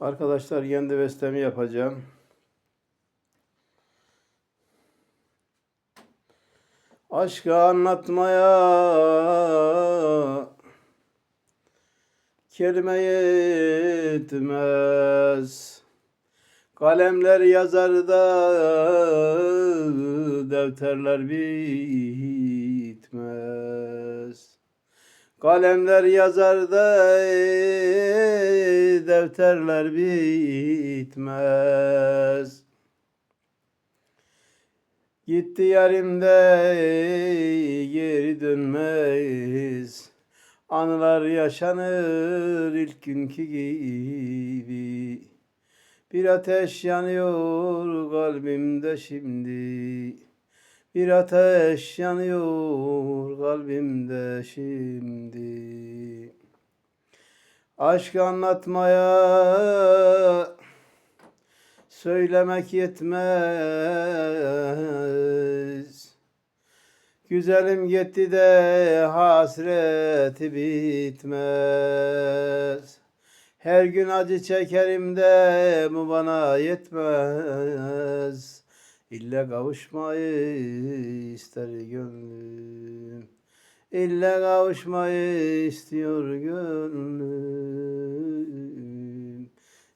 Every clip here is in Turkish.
Arkadaşlar kendi bestemi yapacağım. Aşkı anlatmaya kelime yetmez. Kalemler yazar da defterler bitmez. Kalemler yazar da defterler bitmez. Gitti yarimde geri dönmez. Anılar yaşanır ilk günkü gibi. Bir ateş yanıyor kalbimde şimdi. Bir ateş yanıyor kalbimde şimdi. Aşk anlatmaya söylemek yetmez. Güzelim gitti de hasreti bitmez. Her gün acı çekerim de bu bana yetmez. İlle kavuşmayı ister gönlüm. İlle kavuşmayı istiyor gönlüm.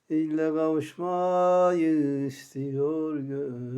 İlle kavuşmayı istiyor gönlüm.